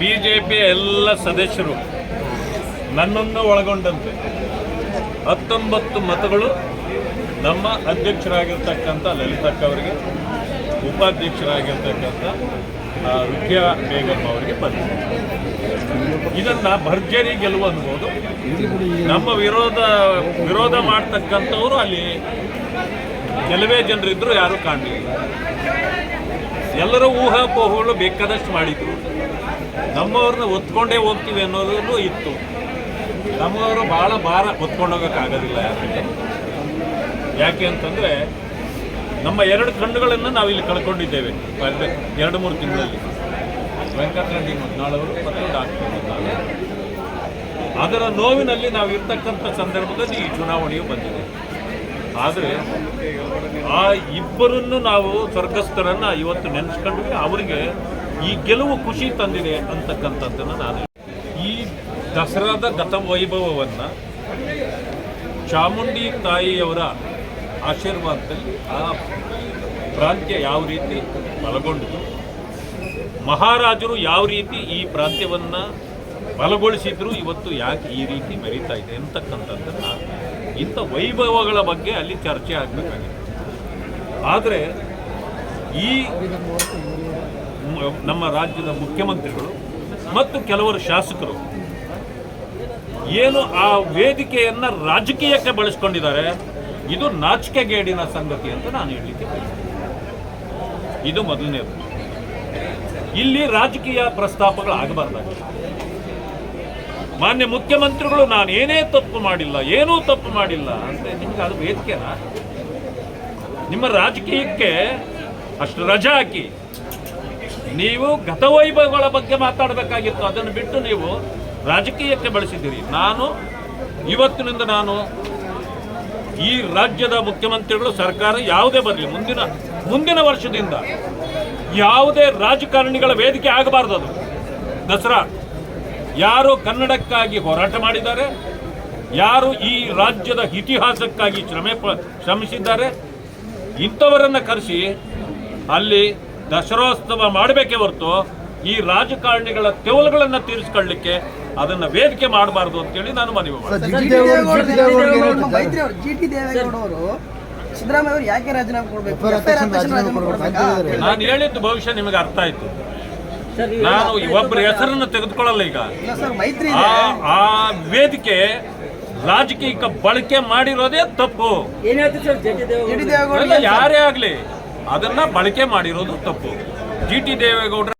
B J ಪಿಯ ಎಲ್ಲ ಸದಸ್ಯರು ನನ್ನನ್ನು ಒಳಗೊಂಡಂತೆ. ಹತ್ತೊಂಬತ್ತು ಮತಗಳು ನಮ್ಮ ಅಧ್ಯಕ್ಷರಾಗಿರ್ತಕ್ಕಂಥ ಲಲಿತಕ್ಕ ಅವರಿಗೆ ಉಪಾಧ್ಯಕ್ಷರಾಗಿರ್ತಕ್ಕಂಥ ಆ, ಬೇಗಮ್ಮ ಬೇಗಂ ಅವರಿಗೆ ಬಂದಿದೆ ಇದನ್ನು ಭರ್ಜರಿ ಗೆಲುವು ಅನ್ಬೋದು. ನಮ್ಮ ವಿರೋಧ ವಿರೋಧ ಮಾಡ್ತಕ್ಕಂಥವ್ರು ಅಲ್ಲಿ ಕೆಲವೇ ಜನರಿದ್ದರೂ ಯಾರು ಕಾಣಲಿಲ್ಲ. ಎಲ್ಲರೂ ಊಹಾಪೋಹಗಳು ಬೇಕಾದಷ್ಟು ಮಾಡಿದ್ರು. ನಮ್ಮವ್ರನ್ನ ಒತ್ಕೊಂಡೇ ಹೋಗ್ತೀವಿ ಅನ್ನೋದನ್ನು ಇತ್ತು. ನಮ್ಮವರು ಭಾಳ ಭಾರ ಹೊತ್ಕೊಂಡೋಗೋಕ್ಕಾಗೋದಿಲ್ಲ ಯಾರಿಗೆ? ಯಾಕೆ ಅಂತಂದರೆ ನಮ್ಮ ಎರಡು ಕಣ್ಣುಗಳನ್ನು ನಾವಿಲ್ಲಿ ಕಳ್ಕೊಂಡಿದ್ದೇವೆ. ಎರಡು ಮೂರು ತಿಂಗಳಲ್ಲಿ. ವೆಂಕಟರೆಡ್ಡಿ ಮದ್ನಾಳವರು ಮತ್ತು ಡಾಕ್ಟರ್ ಮದ್ನಾಳ್ ಅದರ ನೋವಿನಲ್ಲಿ ನಾವು ಇರ್ತಕ್ಕಂಥ ಸಂದರ್ಭದಲ್ಲಿ ಈ ಚುನಾವಣೆಯು ಬಂದಿದೆ. ಆದರೆ ಆ ಇಬ್ಬರನ್ನು ನಾವು ಸ್ವರ್ಗಸ್ಥರನ್ನು ಇವತ್ತು ನೆನೆಸ್ಕೊಂಡ್ವಿ. ಅವರಿಗೆ ಈ ಗೆಲುವು ಖುಷಿ ತಂದಿದೆ ಅಂತಕ್ಕಂಥದ್ದನ್ನು ನಾನು ಈ ದಸರಾದ ಗತ ವೈಭವವನ್ನು ಚಾಮುಂಡಿ ತಾಯಿಯವರ ಆಶೀರ್ವಾದದಲ್ಲಿ ಆ ಪ್ರಾಂತ್ಯ ಯಾವ ರೀತಿ ಬಲಗೊಂಡಿತು ಮಹಾರಾಜರು ಯಾವ ರೀತಿ ಈ ಪ್ರಾಂತ್ಯವನ್ನು ಬಲಗೊಳಿಸಿದ್ರು, ಇವತ್ತು ಯಾಕೆ ಈ ರೀತಿ ಮೆರೀತಾ ಇದೆ ಅಂತಕ್ಕಂಥದ್ದನ್ನು ಇಂಥ ವೈಭವಗಳ ಬಗ್ಗೆ ಅಲ್ಲಿ ಚರ್ಚೆ ಆಗಬೇಕಾಗಿತ್ತು ಆದರೆ ಈ ನಮ್ಮ ರಾಜ್ಯದ ಮುಖ್ಯಮಂತ್ರಿಗಳು ಮತ್ತು ಕೆಲವರು ಶಾಸಕರು ಏನು ಆ ವೇದಿಕೆಯನ್ನ ರಾಜಕೀಯಕ್ಕೆ ಬಳಸ್ಕೊಂಡಿದ್ದಾರೆ, ಇದು ನಾಚಿಕೆಗೇಡಿನ ಸಂಗತಿ ಅಂತ ನಾನು ಹೇಳಲಿಕ್ಕೆ. ಇದು ಮೊದಲನೇದು. ಇಲ್ಲಿ ರಾಜಕೀಯ ಪ್ರಸ್ತಾಪಗಳು ಆಗಬಾರ್ದಾಗಿದೆ ಮಾನ್ಯ ಮುಖ್ಯಮಂತ್ರಿಗಳು, ನಾನು ಏನೇ ತಪ್ಪು ಮಾಡಿಲ್ಲ, ಏನೂ ತಪ್ಪು ಮಾಡಿಲ್ಲ ಅಂತ ನಿಮ್ಗೆ ಅದು ವೇದಿಕೆನಾ? ನಿಮ್ಮ ರಾಜಕೀಯಕ್ಕೆ ಅಷ್ಟು ರಜಾ ಹಾಕಿ. ನೀವು ಗತವೈಭವಗಳ ಬಗ್ಗೆ ಮಾತಾಡಬೇಕಾಗಿತ್ತು. ಅದನ್ನು ಬಿಟ್ಟು ನೀವು ರಾಜಕೀಯಕ್ಕೆ ಬಳಸಿದ್ದೀರಿ. ನಾನು, ಇವತ್ತಿನಿಂದ ನಾನು ಈ ರಾಜ್ಯದ ಮುಖ್ಯಮಂತ್ರಿಗಳು, ಸರ್ಕಾರ ಯಾವುದೇ ಬರಲಿ, ಮುಂದಿನ ಮುಂದಿನ ವರ್ಷದಿಂದ ಯಾವುದೇ ರಾಜಕಾರಣಿಗಳ ವೇದಿಕೆ ಆಗಬಾರ್ದು ಅದು. ದಸರಾ, ಯಾರು ಕನ್ನಡಕ್ಕಾಗಿ ಹೋರಾಟ ಮಾಡಿದ್ದಾರೆ, ಯಾರು ಈ ರಾಜ್ಯದ ಇತಿಹಾಸಕ್ಕಾಗಿ ಶ್ರಮೆ ಶ್ರಮಿಸಿದ್ದಾರೆ, ಇಂಥವರನ್ನು ಕರೆಸಿ ಅಲ್ಲಿ ದಸರೋತ್ಸವ ಮಾಡಬೇಕೇ ಹೊರತು ಈ ರಾಜಕಾರಣಿಗಳ ತೆವಲುಗಳನ್ನು ತೀರಿಸ್ಕೊಳ್ಳಿಕ್ಕೆ ಅದನ್ನ ವೇದಿಕೆ ಮಾಡಬಾರ್ದು ಅಂತೇಳಿ ನಾನು ಮನವಿ ನಾನು ಹೇಳಿದ್ದು ಭವಿಷ್ಯ ನಿಮಗೆ ಅರ್ಥ ಆಯ್ತು. ನಾನು ಒಬ್ಬರ ಹೆಸರನ್ನು ತೆಗೆದುಕೊಳ್ಳಲ್ಲ ಈಗ. ಇಲ್ಲ ಸರ್ ಮೈತ್ರಿ ಆ ವೇದಿಕೆ ರಾಜಕೀಯಕ್ಕೆ ಬಳಕೆ ಮಾಡಿರೋದೇ ತಪ್ಪು. ಯಾರೇ ಆಗ್ಲಿ. ಅದನ್ನ ಬಳಕೆ ಮಾಡಿರೋದು ತಪ್ಪು. ಜಿ ಟಿ ದೇವೇಗೌಡರ